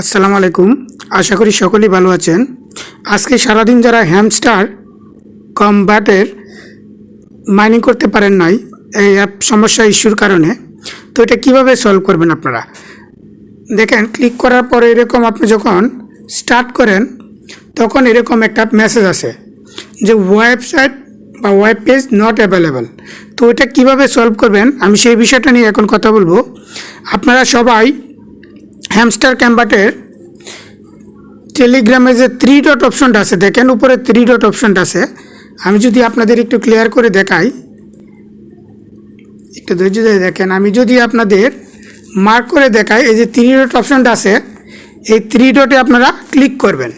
আসসালামু আলাইকুম। আশা করি সকলেই ভালো আছেন। আজকে সারাদিন যারা হ্যামস্টার কমব্যাটের মাইনিং করতে পারেন নাই, এই অ্যাপ সমস্যা ইস্যুর কারণে, তো এটা কীভাবে সলভ করবেন আপনারা? দেখেন ক্লিক করার পরে এরকম আপনি যখন স্টার্ট করেন, তখন এরকম একটা মেসেজ আসে যে ওয়েবসাইট বা ওয়েব পেজ নট অ্যাভেলেবেল তো এটা কীভাবে সলভ করবেন? আমি সেই বিষয়টা নিয়ে এখন কথা বলব। আপনারা সবাই হ্যামস্টার ক্যাম্বাটের টেলিগ্রামে যে থ্রি ডট অপশনটা আছে, দেখেন উপরে থ্রি ডট অপশনটা আছে। আমি যদি আপনাদের একটু ক্লিয়ার করে দেখাই, একটু ধৈর্য ধরে দেখেন। আমি যদি আপনাদের মার্ক করে দেখাই, এই যে থ্রি ডট অপশনটা আছে, এই থ্রি ডটে আপনারা ক্লিক করবেন।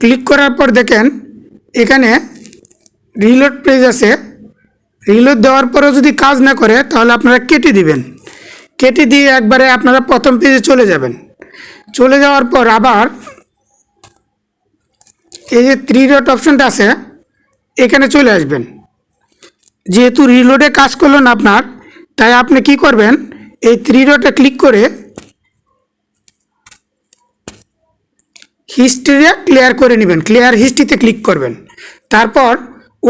ক্লিক করার পর দেখেন, এখানে রিলোড পেজ আছে। রিলোড দেওয়ার পরেও যদি কাজ না করে, তাহলে আপনারা কেটে দিবেন। কেটে দিয়ে একবারে আপনারা প্রথম পেজে চলে যাবেন। চলে যাওয়ার পর আবার এই যে থ্রি ডট অপশনটা আছে, এখানে চলে আসবেন। যেহেতু রিলোডে কাজ করল না আপনার, তাই আপনি কি করবেন, এই থ্রি ডটে ক্লিক করে হিস্ট্রি ক্লিয়ার করে নেবেন ক্লিয়ার হিস্ট্রিতে ক্লিক করবেন। তারপর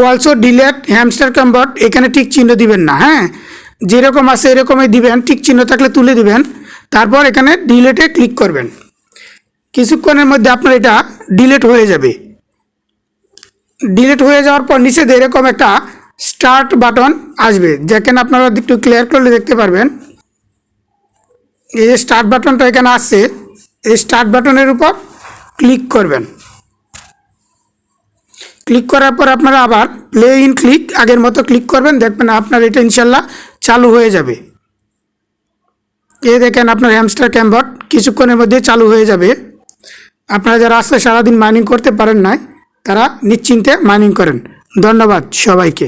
অলসো ডিলেট হ্যামস্টার কম্বট এখানে ঠিক চিহ্ন দিবেন না হ্যাঁ? যেরকম আছে এরকমই দিবেন, ঠিক চিহ্ন থাকলে তুলে দিবেন। তারপর এখানে ডিলেটে ক্লিক করবেন। কিছুক্ষণের মধ্যে আপনার এটা ডিলেট হয়ে যাবে। ডিলেট হয়ে যাওয়ার পর নিচে এরকম একটা স্টার্ট বাটন আসবে। যেখানে আপনারা একটু ক্লিয়ার করলে দেখতে পারবেন। এই যে স্টার্ট বাটনটা এখানে আসছে, এই স্টার্ট বাটনের উপর ক্লিক করবেন। ক্লিক করার পর আপনারা আবার প্লে ইন ক্লিক আগের মতো ক্লিক করবেন। দেখবেন আপনার এটা ইনশাল্লাহ চালু হয়ে যাবে। এ দেখেন আপনার হ্যামস্টার ক্যাম্বট কিছুক্ষণের মধ্যে চালু হয়ে যাবে। আপনারা যারা আসলে সারাদিন মাইনিং করতে পারেন নাই, তারা নিশ্চিন্তে মাইনিং করেন। ধন্যবাদ সবাইকে।